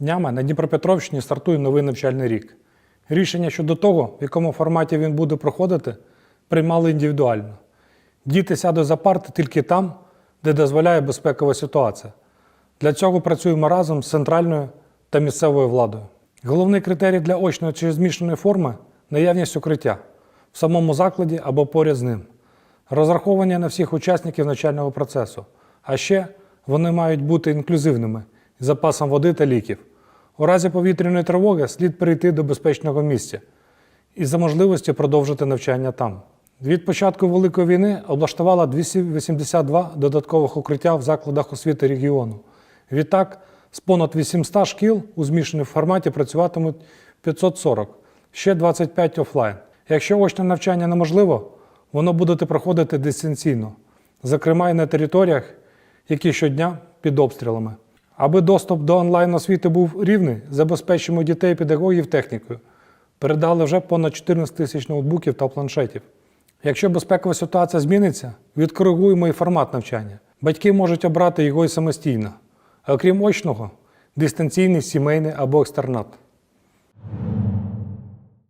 Днями на Дніпропетровщині стартує новий навчальний рік. Рішення щодо того, в якому форматі він буде проходити, приймали індивідуально. Діти сядуть за парти тільки там, де дозволяє безпекова ситуація. Для цього працюємо разом з центральною та місцевою владою. Головний критерій для очної чи змішаної форми наявність укриття в самому закладі або поряд з ним. Розраховані на всіх учасників навчального процесу. А ще вони мають бути інклюзивними запасом води та ліків. У разі повітряної тривоги слід перейти до безпечного місця і за можливості продовжити навчання там. Від початку Великої війни облаштувала 282 додаткових укриття в закладах освіти регіону. Відтак, з понад 800 шкіл у змішаному форматі працюватимуть 540, ще 25 офлайн. Якщо очне навчання неможливо, воно буде проходити дистанційно, зокрема і на територіях, які щодня під обстрілами. Аби доступ до онлайн-освіти був рівний, забезпечимо дітей, педагогів технікою. Передали вже понад 14 тисяч ноутбуків та планшетів. Якщо безпекова ситуація зміниться, відкоригуємо і формат навчання. Батьки можуть обрати його і самостійно. Окрім очного, дистанційний, сімейний або екстернат.